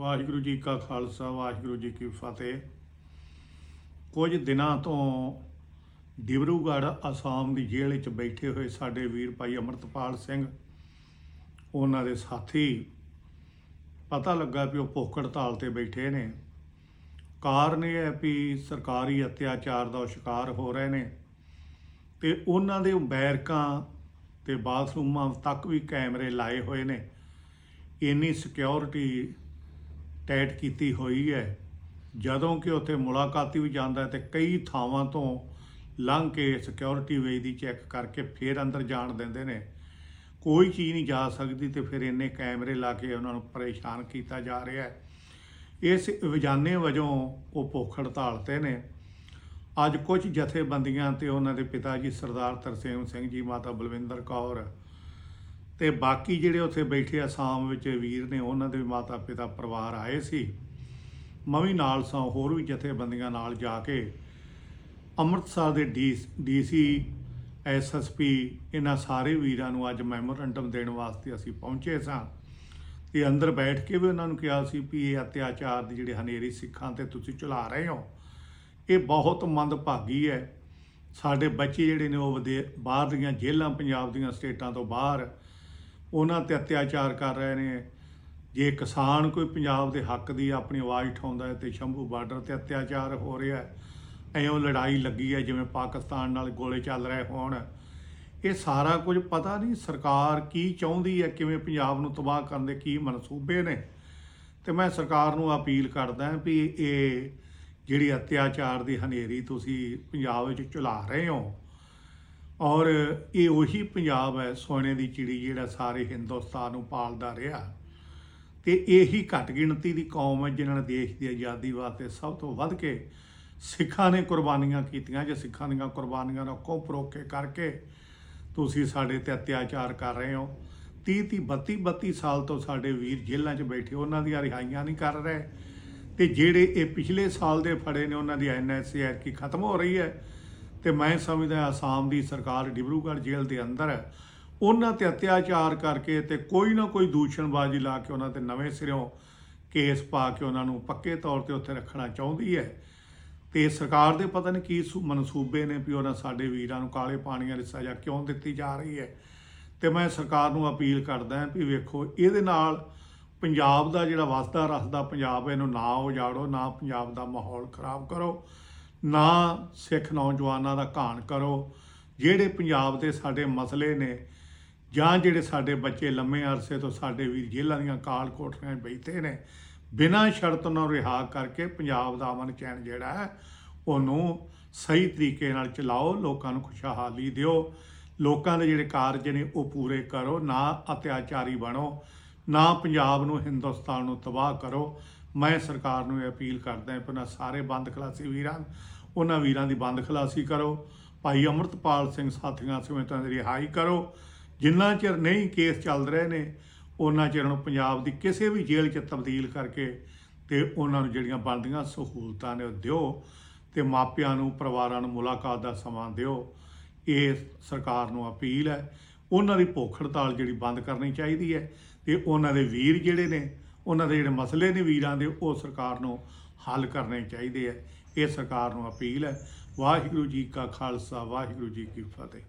ਵਾਹਿਗੁਰੂ ਜੀ ਕਾ ਖਾਲਸਾ, ਵਾਹਿਗੁਰੂ ਜੀ ਕੀ ਫਤਿਹ। ਕੁਝ ਦਿਨਾਂ ਤੋਂ ਡਿਬਰੂਗੜ੍ਹ ਅਸਾਮ ਦੀ ਜੇਲ੍ਹ ਵਿੱਚ ਬੈਠੇ ਹੋਏ ਸਾਡੇ ਵੀਰ ਭਾਈ ਅਮਰਤਪਾਲ ਸਿੰਘ, ਉਹਨਾਂ ਦੇ ਸਾਥੀ, ਪਤਾ ਲੱਗਾ ਵੀ ਉਹ ਭੁੱਖ ਹੜਤਾਲ ਤੇ ਬੈਠੇ ਨੇ। ਕਾਰਨ ਇਹ ਹੈ ਵੀ ਸਰਕਾਰੀ ਅਤਿਆਚਾਰ ਦਾ ਉਹ ਸ਼ਿਕਾਰ ਹੋ ਰਹੇ ਨੇ ਤੇ ਉਹਨਾਂ ਦੇ ਬੈਰਕਾਂ ਤੇ ਬਾਥਰੂਮਾਂ ਤੱਕ ਵੀ ਕੈਮਰੇ ਲਾਏ ਹੋਏ ਨੇ। ਇੰਨੀ ਸਿਕਿਉਰਿਟੀ ਟਾਈਟ ਕੀਤੀ ਹੋਈ ਹੈ। ਜਦੋਂ ਕਿ ਉੱਥੇ ਮੁਲਾਕਾਤੀ ਵੀ ਜਾਂਦਾ ਹੈ ਤੇ ਕਈ ਥਾਵਾਂ ਤੋਂ ਲੰਘ ਕੇ ਸਿਕਿਉਰਿਟੀ ਵੇਜ ਦੀ ਚੈੱਕ ਕਰਕੇ ਫਿਰ ਅੰਦਰ ਜਾਣ ਦਿੰਦੇ ਨੇ। ਕੋਈ ਚੀਜ਼ ਨਹੀਂ ਜਾ ਸਕਦੀ ਤੇ ਫਿਰ ਇੰਨੇ ਕੈਮਰੇ ਲਾ ਕੇ ਉਹਨਾਂ ਨੂੰ ਪਰੇਸ਼ਾਨ ਕੀਤਾ ਜਾ ਰਿਹਾ ਹੈ। ਇਸ ਵਿਜਾਨੇ ਵਜੋਂ ਉਹ ਭੁੱਖ ਹੜਤਾਲ ਤੇ ਨੇ। ਅੱਜ ਕੁਝ ਜਥੇਬੰਦੀਆਂ ਤੇ ਉਹਨਾਂ ਦੇ ਪਿਤਾ ਜੀ ਸਰਦਾਰ ਤਰਸੇਮ ਸਿੰਘ ਜੀ, ਮਾਤਾ ਬਲਵਿੰਦਰ ਕੌਰ ਤੇ ਬਾਕੀ ਜਿਹੜੇ ਉੱਥੇ ਬੈਠੇ ਅਸਾਮ ਵਿੱਚ ਵੀਰ ਨੇ, ਉਹਨਾਂ ਦੇ ਮਾਤਾ ਪਿਤਾ ਪਰਿਵਾਰ ਆਏ ਸੀ। ਮੈਂ ਵੀ ਨਾਲ ਸਾਂ, ਹੋਰ ਵੀ ਜਥੇਬੰਦੀਆਂ ਨਾਲ ਜਾ ਕੇ ਅੰਮ੍ਰਿਤਸਰ ਦੇ ਡੀਸੀ ਐਸਐਸਪੀ ਇਹਨਾਂ ਸਾਰੇ ਵੀਰਾਂ ਨੂੰ ਅੱਜ ਮੈਮੋਰੰਡਮ ਦੇਣ ਵਾਸਤੇ ਅਸੀਂ ਪਹੁੰਚੇ ਸਾਂ। ਤੇ ਅੰਦਰ ਬੈਠ ਕੇ ਵੀ ਉਹਨਾਂ ਨੂੰ ਕਿਹਾ ਸੀ ਵੀ ਇਹ ਅਤਿਆਚਾਰ ਦੀ ਜਿਹੜੇ ਹਨੇਰੀ ਸਿੱਖਾਂ ਤੇ ਤੁਸੀਂ ਚਲਾ ਰਹੇ ਹੋ, ਇਹ ਬਹੁਤ ਮੰਦਭਾਗੀ ਹੈ। ਸਾਡੇ ਬੱਚੇ ਜਿਹੜੇ ਨੇ ਉਹ ਵਿਦੇ ਬਾਹਰ ਦੀਆਂ ਜੇਲ੍ਹਾਂ, ਪੰਜਾਬ ਦੀਆਂ ਸਟੇਟਾਂ ਤੋਂ ਬਾਹਰ ਉਹਨਾਂ ਤੇ ਅਤਿਆਚਾਰ ਕਰ ਰਹੇ ਨੇ। ਜੇ ਕਿਸਾਨ ਕੋਈ ਪੰਜਾਬ ਦੇ ਹੱਕ ਦੀ ਆਪਣੀ ਆਵਾਜ਼ ਉਠਾਉਂਦਾ ਹੈ ਤੇ ਸ਼ੰਭੂ ਬਾਰਡਰ ਤੇ ਅਤਿਆਚਾਰ ਹੋ ਰਿਹਾ ਹੈ ਐਉਂ ਲੜਾਈ ਲੱਗੀ ਹੈ ਜਿਵੇਂ ਪਾਕਿਸਤਾਨ ਨਾਲ ਗੋਲੇ ਚੱਲ ਰਹੇ ਹੋਣ। ਇਹ ਸਾਰਾ ਕੁਝ ਪਤਾ ਨਹੀਂ ਸਰਕਾਰ ਕੀ ਚਾਹੁੰਦੀ ਹੈ, ਕਿਵੇਂ ਪੰਜਾਬ ਨੂੰ ਤਬਾਹ ਕਰਨ ਦੇ ਕੀ ਮਨਸੂਬੇ ਨੇ। ਤੇ ਮੈਂ ਸਰਕਾਰ ਨੂੰ ਅਪੀਲ ਕਰਦਾ ਵੀ ਇਹ ਜਿਹੜੀ ਅਤਿਆਚਾਰ ਦੀ ਹਨੇਰੀ ਤੁਸੀਂ ਪੰਜਾਬ ਵਿੱਚ ਚਲਾ ਰਹੇ ਹੋ ਔਰ ਇਹ ਉਹੀ ਪੰਜਾਬ ਹੈ, ਸੋਨੇ ਦੀ ਚਿੜੀ ਜਿਹੜਾ ਸਾਰੇ ਹਿੰਦੁਸਤਾਨ ਨੂੰ ਪਾਲਦਾ ਰਿਹਾ। ਤੇ ਇਹੀ ਘੱਟ ਗਿਣਤੀ ਦੀ ਕੌਮ ਹੈ, ਜਿਨ੍ਹਾਂ ਨੇ ਦੇਸ਼ ਦੀ ਆਜ਼ਾਦੀ ਵਾਸਤੇ ਸਭ ਤੋਂ ਵੱਧ ਕੇ ਸਿੱਖਾਂ ਨੇ ਕੁਰਬਾਨੀਆਂ ਕੀਤੀਆਂ। ਜੇ ਸਿੱਖਾਂ ਦੀਆਂ ਕੁਰਬਾਨੀਆਂ ਨੂੰ ਕੋ ਪਰੋਕੇ ਕਰਕੇ ਤੁਸੀਂ ਸਾਡੇ ਤੇ ਅਤਿਆਚਾਰ ਕਰ ਰਹੇ ਹੋ। 30 30 32 32 ਸਾਲ ਤੋਂ ਸਾਡੇ ਵੀਰ ਜੇਲ੍ਹਾਂ 'ਚ ਬੈਠੇ, ਉਹਨਾਂ ਦੀਆਂ ਰਿਹਾਈਆਂ ਨਹੀਂ ਕਰ ਰਹੇ। ਤੇ ਜਿਹੜੇ ਇਹ ਪਿਛਲੇ ਸਾਲ ਦੇ ਫੜੇ ਨੇ, ਉਹਨਾਂ ਦੀ ਐਨਐਸਏ ਕੀ ਖਤਮ ਹੋ ਰਹੀ ਹੈ। ਤੇ ਮੈਂ ਸਮਝਦਾ ਆਸਾਮ ਦੀ ਸਰਕਾਰ ਡਿਬਰੂਗੜ੍ਹ ਜੇਲ੍ਹ ਦੇ ਅੰਦਰ ਹੈ। ਉਹਨਾਂ ਤੇ ਅਤਿਆਚਾਰ ਕਰਕੇ ਤੇ ਕੋਈ ਨਾ ਕੋਈ ਦੂਸ਼ਣਬਾਜ਼ੀ ਲਾ ਕੇ ਉਹਨਾਂ ਤੇ ਨਵੇਂ ਸਿਰਿਓਂ ਕੇਸ ਪਾ ਕੇ ਉਹਨਾਂ ਨੂੰ ਪੱਕੇ ਤੌਰ ਤੇ ਉੱਥੇ ਰੱਖਣਾ ਚਾਹੁੰਦੀ ਹੈ। ਤੇ ਸਰਕਾਰ ਦੇ ਪਤਾ ਨਹੀਂ ਕੀ ਸੂ- ਮਨਸੂਬੇ ਨੇ ਵੀ ਉਹਨਾਂ ਸਾਡੇ ਵੀਰਾਂ ਨੂੰ ਕਾਲੇ ਪਾਣੀਆਂ ਦੀ ਸਜ਼ਾ ਕਿਉਂ ਦਿੱਤੀ ਜਾ ਰਹੀ ਹੈ। ਤੇ ਮੈਂ ਸਰਕਾਰ ਨੂੰ ਅਪੀਲ ਕਰਦਾ ਵੀ ਵੇਖੋ, ਇਹਦੇ ਨਾਲ ਪੰਜਾਬ ਦਾ ਜਿਹੜਾ ਵਸਦਾ, ਰਸਦਾ ਪੰਜਾਬ ਇਹਨੂੰ ਨਾ ਉਜਾੜੋ, ਨਾ ਪੰਜਾਬ ਦਾ ਮਾਹੌਲ ਖਰਾਬ ਕਰੋ। ਨਾ ਸਿੱਖ ਨੌਜਵਾਨਾਂ ਦਾ ਘਾਣ ਕਰੋ। ਜਿਹੜੇ ਪੰਜਾਬ ਦੇ ਸਾਡੇ ਮਸਲੇ ਨੇ ਜਾਂ ਜਿਹੜੇ ਸਾਡੇ ਬੱਚੇ ਲੰਮੇ ਅਰਸੇ ਤੋਂ ਸਾਡੇ ਵੀਰ ਜੇਲ੍ਹਾਂ ਦੀਆਂ ਕਾਲ ਕੋਠੀਆਂ 'ਚ ਬੈਠੇ ਨੇ, ਬਿਨਾਂ ਸ਼ਰਤ ਉਹਨਾਂ ਨੂੰ ਰਿਹਾ ਕਰਕੇ ਪੰਜਾਬ ਦਾ ਅਮਨ ਚੈਨ ਜਿਹੜਾ ਹੈ, ਉਹਨੂੰ ਸਹੀ ਤਰੀਕੇ ਨਾਲ ਚਲਾਓ, ਲੋਕਾਂ ਨੂੰ ਖੁਸ਼ਹਾਲੀ ਦਿਓ। ਲੋਕਾਂ ਦੇ ਜਿਹੜੇ ਕਾਰਜ ਨੇ ਉਹ ਪੂਰੇ ਕਰੋ, ਨਾ ਅਤਿਆਚਾਰੀ ਬਣੋ, ਨਾ ਪੰਜਾਬ ਨੂੰ ਹਿੰਦੁਸਤਾਨ ਨੂੰ ਤਬਾਹ ਕਰੋ। ਮੈਂ ਸਰਕਾਰ ਨੂੰ ਇਹ ਅਪੀਲ ਕਰਦਾ ਹਾਂ ਕਿ ਸਾਰੇ ਬੰਦ ਖਲਾਸੀ ਵੀਰਾਂ, ਉਹਨਾਂ ਵੀਰਾਂ ਦੀ ਬੰਦ ਖਲਾਸੀ ਕਰੋ। ਭਾਈ ਅਮਰਤਪਾਲ ਸਿੰਘ ਸਾਥੀਆਂ ਸਮੇਤਾਂ ਦੀ ਰਿਹਾਈ ਕਰੋ। ਜਿੰਨਾ ਚਿਰ ਨਹੀਂ ਕੇਸ ਚੱਲ ਰਹੇ ਨੇ, ਉਹਨਾਂ ਚਿਰ ਨੂੰ ਪੰਜਾਬ ਦੀ ਕਿਸੇ ਵੀ ਜੇਲ੍ਹ 'ਚ ਤਬਦੀਲ ਕਰਕੇ ਤੇ ਉਹਨਾਂ ਨੂੰ ਜਿਹੜੀਆਂ ਬਣਦੀਆਂ ਸਹੂਲਤਾਂ ਨੇ ਉਹ ਦਿਓ ਤੇ ਮਾਪਿਆਂ ਨੂੰ, ਪਰਿਵਾਰਾਂ ਨੂੰ ਮੁਲਾਕਾਤ ਦਾ ਸਮਾਂ ਦਿਓ। ਇਹ ਸਰਕਾਰ ਨੂੰ ਅਪੀਲ ਹੈ। ਉਹਨਾਂ ਦੀ ਭੁੱਖ ਹੜਤਾਲ ਜਿਹੜੀ ਬੰਦ ਕਰਨੀ ਚਾਹੀਦੀ ਹੈ ਤੇ ਉਹਨਾਂ ਦੇ ਵੀਰ ਜਿਹੜੇ ਨੇ ਉਹਨਾਂ ਦੇ ਜਿਹੜੇ ਮਸਲੇ ਨੇ ਵੀਰਾਂ ਦੇ, ਉਹ ਸਰਕਾਰ ਨੂੰ ਹੱਲ ਕਰਨੇ ਚਾਹੀਦੇ ਹੈ ਇਹ ਸਰਕਾਰ ਨੂੰ ਅਪੀਲ ਹੈ। ਵਾਹਿਗੁਰੂ ਜੀ ਕਾ ਖਾਲਸਾ, ਵਾਹਿਗੁਰੂ ਜੀ ਕੀ ਫਤਿਹ।